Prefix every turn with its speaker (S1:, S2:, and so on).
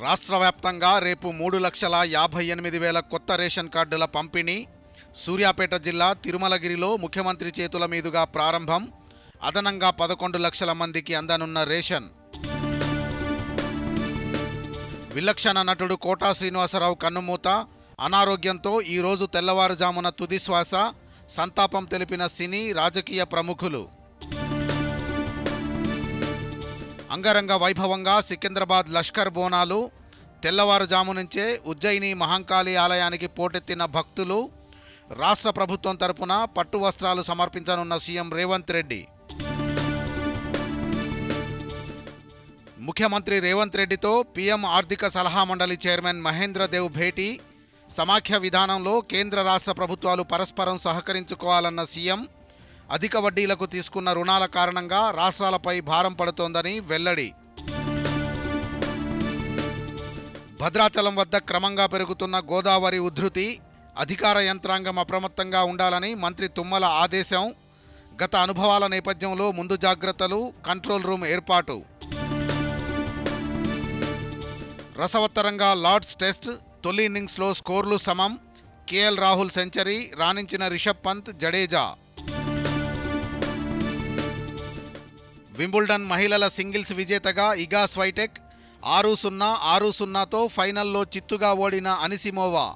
S1: రాష్ట్ర వ్యాప్తంగా రేపు మూడు లక్షల యాభై ఎనిమిది వేల కొత్త రేషన్ కార్డుల పంపిణీ. సూర్యాపేట జిల్లా తిరుమలగిరిలో ముఖ్యమంత్రి చేతుల మీదుగా ప్రారంభం. అదనంగా పదకొండు లక్షల మందికి అందనున్న రేషన్. విలక్షణ నటుడు కోటా శ్రీనివాసరావు కన్నుమూత. అనారోగ్యంతో ఈరోజు తెల్లవారుజామున తుదిశ్వాస సంతాపం తెలిపిన సినీ రాజకీయ ప్రముఖులు. అంగరంగ వైభవంగా సికింద్రాబాద్ లష్కర్ బోనాలు. తెల్లవారుజాము నుంచే ఉజ్జయిని మహంకాళి ఆలయానికి పోటెత్తిన భక్తులు రాష్ట్ర ప్రభుత్వం తరపున పట్టు వస్త్రాలు సమర్పించనున్న సీఎం రేవంత్ రెడ్డి. ముఖ్యమంత్రి రేవంత్ రెడ్డితో పీఎం ఆర్థిక సలహా మండలి చైర్మన్ మహేంద్ర దేవ్ భేటీ. సమాఖ్య విధానంలో కేంద్ర రాష్ట్ర ప్రభుత్వాలు పరస్పరం సహకరించుకోవాలన్న సీఎం అధిక వడ్డీలకు తీసుకున్న రుణాల కారణంగా రాష్ట్రాలపై భారం పడుతోందని వెల్లడి. భద్రాచలం వద్ద క్రమంగా పెరుగుతున్న గోదావరి ఉధృతి అధికార యంత్రాంగం అప్రమత్తంగా ఉండాలని మంత్రి తుమ్మల ఆదేశం. గత అనుభవాల నేపథ్యంలో ముందు జాగ్రత్తలు కంట్రోల్ రూమ్ ఏర్పాటు. రసవత్తరంగా లార్డ్స్ టెస్ట్ తొలి ఇన్నింగ్స్లో స్కోర్లు సమం. కేఎల్ రాహుల్ సెంచరీ రాణించిన రిషబ్ పంత్ జడేజా. వింబుల్డన్ మహిళల సింగిల్స్ విజేతగా ఇగా స్వైటెక్ ఆరు సున్నా ఆరు సున్నాతో ఫైనల్లో చిత్తుగా ఓడిన అనిసిమోవా.